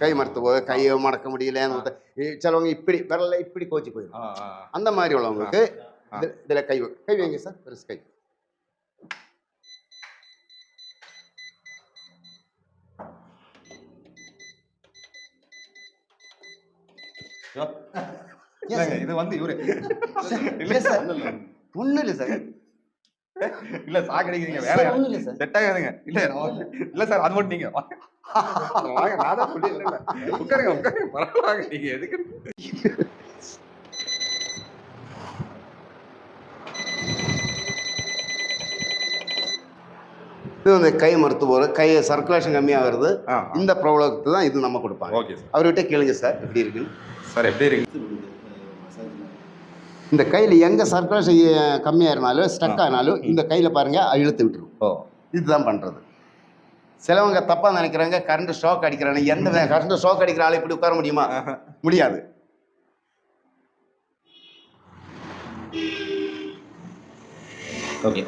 கை மறுத்து போகுது கையை மடக்க முடியல சிலவங்க இப்படி விரல இப்படி கோச்சி போயிடும் அந்த மாதிரி உள்ளவங்களுக்கு இதுல கை கை வைங்க சார் பெருசு கை. இது வந்து இவரு. இல்ல Yes, sir. இல்ல, சார் இல்ல சாக்கடிக்கிறீங்க வேற ஒண்ணும் இல்லை சார் செட் ஆகாதுங்க. இல்ல இல்ல சார் அது மட்டும் நீங்க. வாங்க. தான் சொல்லி உட்காருங்க உட்காருங்க பரவாயில்ல நீங்க எதுக்கு? இது வந்து கை மறுத்து போகிற கை சர்க்குலேஷன் கம்மியாக வருது ஆ. இந்த ப்ராப்ளத்துக்கு தான் இது நம்ம கொடுப்பாங்க. Okay sir. அவர்கிட்ட கேளுங்க சார் எப்படி இருக்குன்னு. சார் எப்படி இருக்கு? இந்த கையில் எங்கே சர்க்குலேஷன் கம்மியாக இருந்தாலும் ஸ்டக் ஆனாலும் இந்த கையில் பாருங்க இழுத்து விட்டுரும். ஓ. இதுதான் பண்ணுறது சிலவங்க தப்பாக நினைக்கிறாங்க கரண்ட் ஷாக் அடிக்கிறாங்க. எந்த கரண்ட் ஷாக் அடிக்கிற ஆள் இப்படி உட்கார முடியுமா? முடியாது. ஓகே